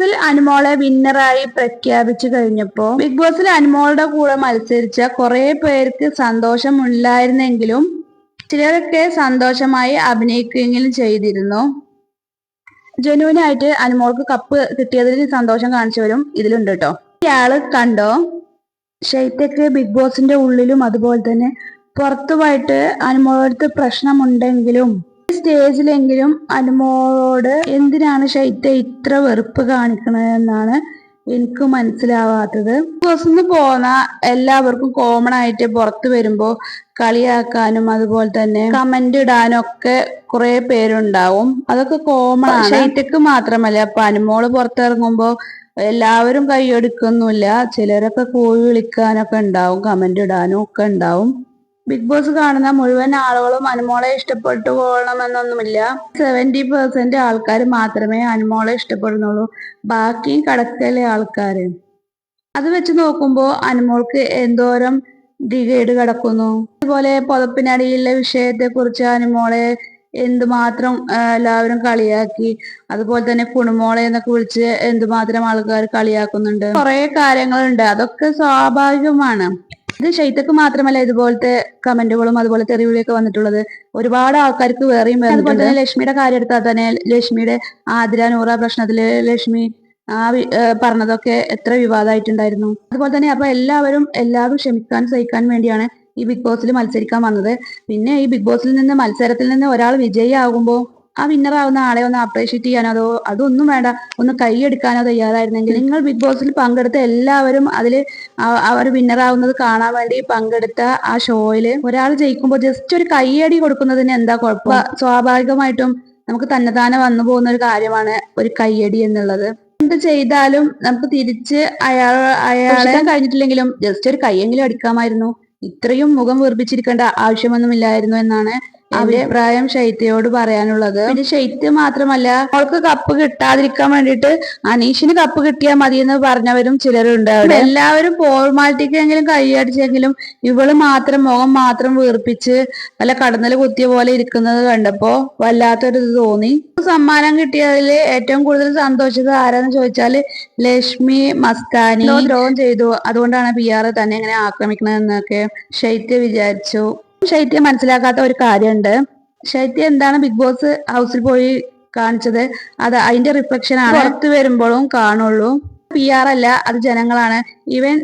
ബോസിൽ അനുമോളെ വിന്നറായി പ്രഖ്യാപിച്ചു കഴിഞ്ഞപ്പോ ബിഗ് ബോസിൽ അനുമോളുടെ കൂടെ മത്സരിച്ച കുറെ പേർക്ക് സന്തോഷമുണ്ടായിരുന്നെങ്കിലും ചിലരൊക്കെ സന്തോഷമായി അഭിനയിക്കുകയെങ്കിലും ചെയ്തിരുന്നു. ജനുവിനായിട്ട് അനുമോൾക്ക് കപ്പ് കിട്ടിയതിൽ സന്തോഷം കാണിച്ചവരും ഇതിലുണ്ട് കേട്ടോ ഇയാൾ കണ്ടോ? ഷൈത്യൊക്കെ ബിഗ് ബോസിന്റെ ഉള്ളിലും അതുപോലെ തന്നെ പുറത്തുമായിട്ട് അനുമോളടുത്ത് പ്രശ്നമുണ്ടെങ്കിലും സ്റ്റേജിലെങ്കിലും അനുമോളോട് എന്തിനാണ് ശൈത്യ ഇത്ര വെറുപ്പ് കാണിക്കണതെന്നാണ് എനിക്ക് മനസ്സിലാവാത്തത്. ബസ്സിന്ന് പോന്ന എല്ലാവർക്കും കോമൺ ആയിട്ട് പുറത്തു വരുമ്പോ കളിയാക്കാനും അതുപോലെ തന്നെ കമന്റ് ഇടാനും ഒക്കെ കുറെ പേരുണ്ടാവും. അതൊക്കെ കോമൺ ആണ്. ഷൈറ്റക്ക് മാത്രമല്ല അപ്പൊ അനുമോൾ പുറത്തിറങ്ങുമ്പോ എല്ലാവരും കൈയെടുക്കൊന്നുമില്ല ചിലരൊക്കെ കോഴി വിളിക്കാനൊക്കെ ഉണ്ടാവും കമന്റ് ഇടാനും ഒക്കെ ഉണ്ടാവും. ബിഗ് ബോസ് കാണുന്ന മുഴുവൻ ആളുകളും അനുമോളെ ഇഷ്ടപ്പെട്ടു പോകണമെന്നൊന്നുമില്ല. സെവന്റി പെർസെന്റ് ആൾക്കാർ മാത്രമേ അനുമോളെ ഇഷ്ടപ്പെടുന്നുള്ളൂ. ബാക്കി കടക്കലെ ആൾക്കാർ അത് വെച്ച് നോക്കുമ്പോൾ അനുമോൾക്ക് എന്തോരം ഡിഗേഡ് കിടക്കുന്നു. അതുപോലെ പുതപ്പിനടിയിലെ വിഷയത്തെ കുറിച്ച് അനുമോളെ എന്തുമാത്രം എല്ലാവരും കളിയാക്കി. അതുപോലെ തന്നെ കുണുമോളെ എന്നൊക്കെ വിളിച്ച് എന്തുമാത്രം ആൾക്കാർ കളിയാക്കുന്നുണ്ട്. കുറെ കാര്യങ്ങളുണ്ട്. അതൊക്കെ സ്വാഭാവികമാണ്. ഇത് ഷെയ്ത്തക്ക് മാത്രമല്ല ഇതുപോലത്തെ കമന്റുകളും അതുപോലെ തെറിവിളിയൊക്കെ വന്നിട്ടുള്ളത്. ഒരുപാട് ആൾക്കാർക്ക് വേറെയും. അതുപോലെ തന്നെ ലക്ഷ്മിയുടെ കാര്യം എടുത്താൽ തന്നെ ലക്ഷ്മിയുടെ ആതിര നൂറ പ്രശ്നത്തിൽ ലക്ഷ്മി ആ പറഞ്ഞതൊക്കെ എത്ര വിവാദമായിട്ടുണ്ടായിരുന്നു അതുപോലെ തന്നെ അപ്പൊ എല്ലാവരും എല്ലാവരും ക്ഷമിക്കാൻ സഹിക്കാൻ വേണ്ടിയാണ് ഈ ബിഗ് ബോസിൽ മത്സരിക്കാൻ വന്നത്. പിന്നെ ഈ ബിഗ് ബോസിൽ നിന്ന് മത്സരത്തിൽ നിന്ന് ഒരാൾ വിജയിയാകുമ്പോൾ ആ വിന്നർ ആവുന്ന ആളെ ഒന്ന് അപ്രീഷിയേറ്റ് ചെയ്യാനോ അതോ അതൊന്നും വേണ്ട ഒന്ന് കൈയെടുക്കാനോ തയ്യാറായിരുന്നെങ്കിൽ നിങ്ങൾ ബിഗ് ബോസിൽ പങ്കെടുത്ത എല്ലാവരും അതിൽ അവർ വിന്നർ ആവുന്നത് കാണാൻ വേണ്ടി പങ്കെടുത്ത ആ ഷോയിൽ ഒരാൾ ജയിക്കുമ്പോൾ ജസ്റ്റ് ഒരു കൈയടി കൊടുക്കുന്നതിന് എന്താ കുഴപ്പം? സ്വാഭാവികമായിട്ടും നമുക്ക് തന്നെത്താനെ വന്നു പോകുന്ന ഒരു കാര്യമാണ് ഒരു കൈയടി എന്നുള്ളത്. എന്ത് ചെയ്താലും നമുക്ക് തിരിച്ച് അയാൾ അയാളെ കഴിഞ്ഞിട്ടില്ലെങ്കിലും ജസ്റ്റ് ഒരു കൈയെങ്കിലും അടിക്കാമായിരുന്നു ഇത്രയും മുഖം വീർപ്പിച്ചിരിക്കേണ്ട ആവശ്യമൊന്നുമില്ലായിരുന്നു എന്നാണ് എന്റെ അഭിപ്രായം ശൈത്യയോട് പറയാനുള്ളത്. പിന്നെ ശൈത്യ മാത്രമല്ല അവൾക്ക് കപ്പ് കിട്ടാതിരിക്കാൻ വേണ്ടിട്ട് അനീഷിന് കപ്പ് കിട്ടിയാൽ മതി എന്ന് പറഞ്ഞവരും ചിലരുണ്ട് അവിടെ. എല്ലാവരും ഫോർമാലിറ്റിക്കെങ്കിലും കൈയടിച്ചെങ്കിലും ഇവൾ മാത്രം മുഖം മാത്രം വീർപ്പിച്ച് വല്ല കടന്നൽ കുത്തിയ പോലെ ഇരിക്കുന്നത് കണ്ടപ്പോ വല്ലാത്തൊരു ഇത് തോന്നി. സമ്മാനം കിട്ടിയതിൽ ഏറ്റവും കൂടുതൽ സന്തോഷിച്ചത് ആരാന്ന് ചോദിച്ചാൽ ലക്ഷ്മി മസ്താനി. ദ്രോഹം ചെയ്തു. അതുകൊണ്ടാണ് പി ആർ തന്നെ ഇങ്ങനെ ആക്രമിക്കുന്നത് എന്നൊക്കെ ശൈത്യ വിചാരിച്ചു. ശൈത്യ മനസ്സിലാക്കാത്ത ഒരു കാര്യമുണ്ട്. ശൈത്യ എന്താണ് ബിഗ് ബോസ് ഹൗസിൽ പോയി കാണിച്ചത്? അത് അതിന്റെ റിഫ്ലക്ഷൻ ആണ്. പുറത്ത് വരുമ്പോഴും കാണുള്ളൂ. പി ആർ അല്ല അത് ജനങ്ങളാണ്. ഈവൻ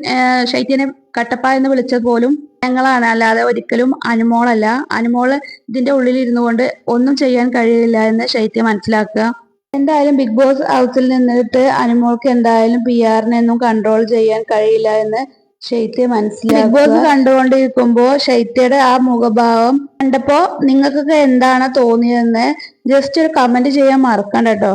ശൈത്യനെ കട്ടപ്പ എന്ന് വിളിച്ചത് പോലും ജനങ്ങളാണ്. അല്ലാതെ ഒരിക്കലും അനുമോളല്ല അനുമോൾ ഇതിന്റെ ഉള്ളിൽ ഇരുന്നു കൊണ്ട് ഒന്നും ചെയ്യാൻ കഴിയില്ല എന്ന് ശൈത്യ മനസ്സിലാക്കുക. എന്തായാലും ബിഗ് ബോസ് ഹൗസിൽ നിന്നിട്ട് അനുമോൾക്ക് എന്തായാലും പി ആറിനെ ഒന്നും കൺട്രോൾ ചെയ്യാൻ കഴിയില്ല എന്ന് ശൈത്യ മനസ്സിലാക്കുക ബിഗ് ബോസ് കണ്ടുകൊണ്ടിരിക്കുമ്പോ ശൈത്യയുടെ ആ മുഖഭാവം കണ്ടപ്പോ നിങ്ങൾക്കൊക്കെ എന്താണ് തോന്നിയതെന്ന് ജസ്റ്റ് ഒരു കമന്റ് ചെയ്യാൻ മറക്കണ്ട കേട്ടോ.